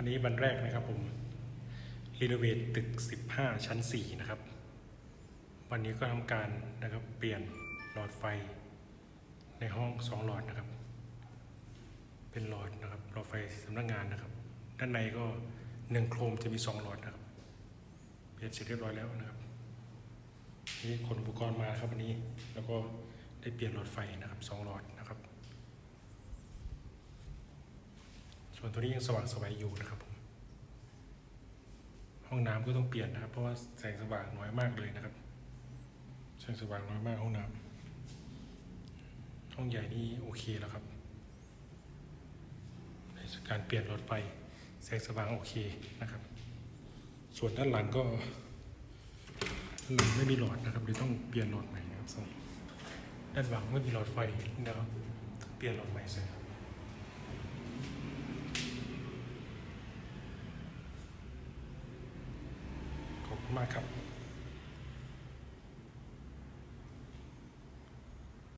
วันนี้วันแรกนะครับผมรีโนเวทตึก 15 ชั้น 4 นะครับ วันนี้ก็ทำการนะครับเปลี่ยนหลอดไฟในห้องสองหลอดนะครับ เป็นหลอดนะครับหลอดไฟสำนักงานนะครับ ด้านในก็หนึ่งโครมจะมีสองหลอดนะครับ เปลี่ยนเสร็จเรียบร้อยแล้วนะครับนี่ขนอุปกรณ์มาครับวันนี้แล้วก็ได้เปลี่ยนหลอดไฟนะครับสองหลอดนะครับ ส่วนตัวนี้ยังสว่างสวัยอยู่นะครับผมห้องน้ำก็ต้องเปลี่ยนนะครับ เพราะว่าแสงสว่างน้อยมากเลยนะครับแสงสว่างน้อยมากห้องน้ำห้องใหญ่นี่โอเคแล้วครับในการเปลี่ยนหลอดไฟแสงสว่างโอเคนะครับ ส่วนด้านหลังก็ด้านหลังไม่มีหลอดนะครับเลยต้องเปลี่ยนหลอดใหม่นะครับส่วนด้านหลังไม่มีหลอดไฟนะครับเปลี่ยนหลอดใหม่เสร็จขอบคุณ มากครับ